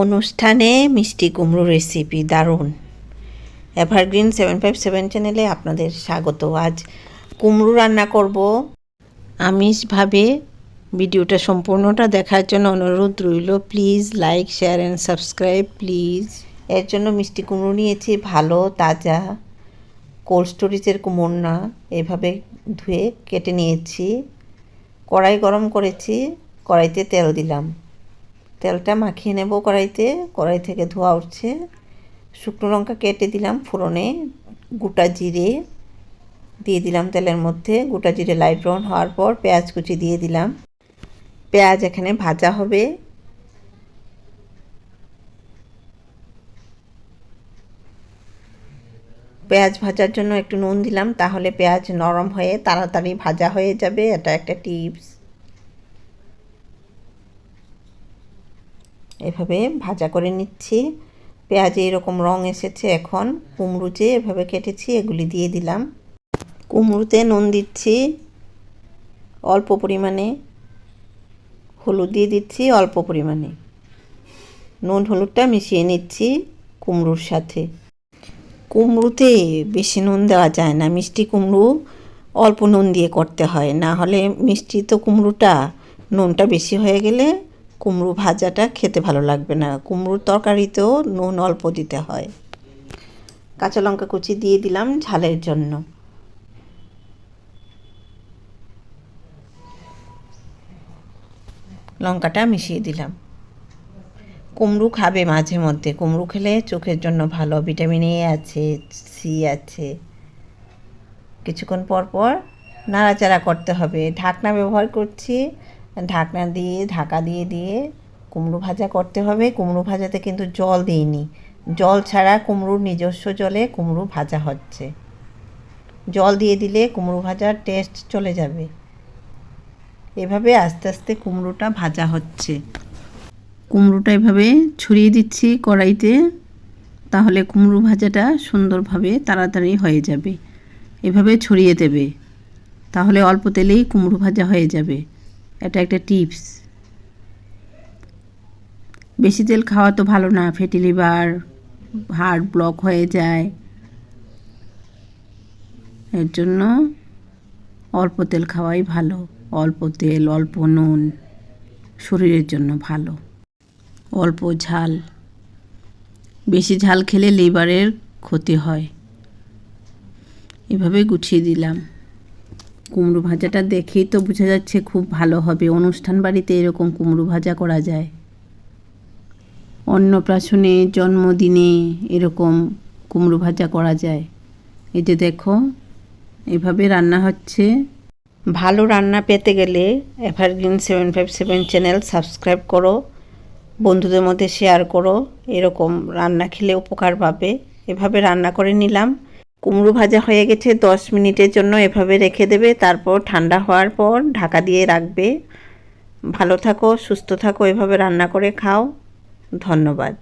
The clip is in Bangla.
অনুষ্ঠানে মিষ্টি কুমড়ো রেসিপি দারুণ। এভারগ্রিন সেভেন ফাইভ সেভেন চ্যানেলে আপনাদের স্বাগত। আজ কুমড়ো রান্না করব। আমিষভাবে ভিডিওটা সম্পূর্ণটা দেখার জন্য অনুরোধ রইল। Please like share and subscribe please এর জন্য মিষ্টি কুমড়ো নিয়েছি ভালো, তাজা কোল্ড স্টোরেজের কুমড়ো না এভাবে ধুয়ে কেটে নিয়েছি। কড়াই গরম করেছি। কড়াইতে তেল দিলাম। তেলটা মাখিয়ে নেব কড়াইতে। কড়াই থেকে ধোয়া উঠছে। শুকনো লঙ্কা কেটে দিলাম ফোড়নে। গোটা জিরে দিয়ে দিলাম তেলের মধ্যে। গোটা জিরে লাইট ব্রাউন হওয়ার পর পেঁয়াজ কুচি দিয়ে দিলাম। পেঁয়াজ এখানে ভাজা হবে। পেঁয়াজ ভাজার জন্য একটু নুন দিলাম, তাহলে পেঁয়াজ নরম হয়ে তাড়াতাড়ি ভাজা হয়ে যাবে। এটা একটা টিপস। এভাবে ভাজা করে নিচ্ছি। পেঁয়াজে এরকম রং এসেছে এখন। কুমড়ো যে এভাবে কেটেছি, এগুলি দিয়ে দিলাম। কুমড়োতে নুন দিচ্ছি, অল্প পরিমাণে। হলুদ দিয়ে দিচ্ছি, অল্প পরিমাণে। নুন হলুদটা মিশিয়ে নিচ্ছি কুমড়োর সাথে। কুমড়োতে বেশি নুন দেওয়া যায় না। মিষ্টি কুমড়ো অল্প নুন দিয়ে করতে হয়। না হলে মিষ্টি তো কুমড়োটা নুনটা বেশি হয়ে গেলে কুমড়ো ভাজাটা খেতে ভালো লাগবে না। কুমড়োর তরকারিতেও নুন অল্প দিতে হয়। কাঁচা লঙ্কা কুচি দিয়ে দিলাম ঝালের জন্য। লঙ্কাটা মিশিয়ে দিলাম। কুমড়ো খাবে মাঝে মধ্যে। কুমড়ো খেলে চোখের জন্য ভালো। ভিটামিন এ আছে, সি আছে। কিছুক্ষণ পর পর নাড়াচাড়া করতে হবে। ঢাকনা ব্যবহার করছি। ঢাকনা দিয়ে, ঢাকা দিয়ে দিয়ে কুমড়ো ভাজা করতে হবে। কুমড়ো ভাজাতে কিন্তু জল দিইনি। জল ছাড়া কুমড়োর নিজস্ব জলে কুমড়ো ভাজা হচ্ছে। জল দিয়ে দিলে কুমড়ো ভাজার টেস্ট চলে যাবে। এভাবে আস্তে আস্তে কুমড়োটা ভাজা হচ্ছে। কুমড়োটা এভাবে ছড়িয়ে দিচ্ছি কড়াইতে, তাহলে কুমড়ো ভাজাটা সুন্দরভাবে তাড়াতাড়ি হয়ে যাবে। এভাবে ছড়িয়ে দেবে। তাহলে অল্প তেলেই কুমড়ো ভাজা হয়ে যাবে। এটা একটা টিপস। বেশি তেল খাওয়া তো ভালো না, ফ্যাটি লিভার, হার্ট ব্লক হয়ে যায়। এর জন্য অল্প তেল খাওয়াই ভালো, অল্প তেল, অল্প নুন, শরীরের জন্য ভালো। অল্প ঝাল। বেশি ঝাল খেলে লিভারের ক্ষতি হয়। এভাবে গুছিয়ে দিলাম। কুমড়ো ভাজাটা দেখেই তো বোঝা যাচ্ছে খুব ভালো হবে। অনুষ্ঠান বাড়িতে এরকম কুমড়ো ভাজা করা যায়। অন্নপ্রাশনে জন্মদিনে এরকম কুমড়ো ভাজা করা যায়। এই যে দেখো, এভাবে রান্না হচ্ছে। ভালো রান্না পেতে গেলে evergreen seven five seven channel subscribe করো। বন্ধুদের মধ্যে শেয়ার করো। এরকম রান্না খেলে উপকার পাবে। এভাবে রান্না করে নিলাম। কুমড়ো ভাজা হয়ে গেছে, দশ মিনিটের জন্য এভাবে রেখে দেবে। তারপর ঠান্ডা হওয়ার পর ঢাকা দিয়ে রাখবে। ভালো থাকো, সুস্থ থাকো, এভাবে রান্না করে খাও। ধন্যবাদ।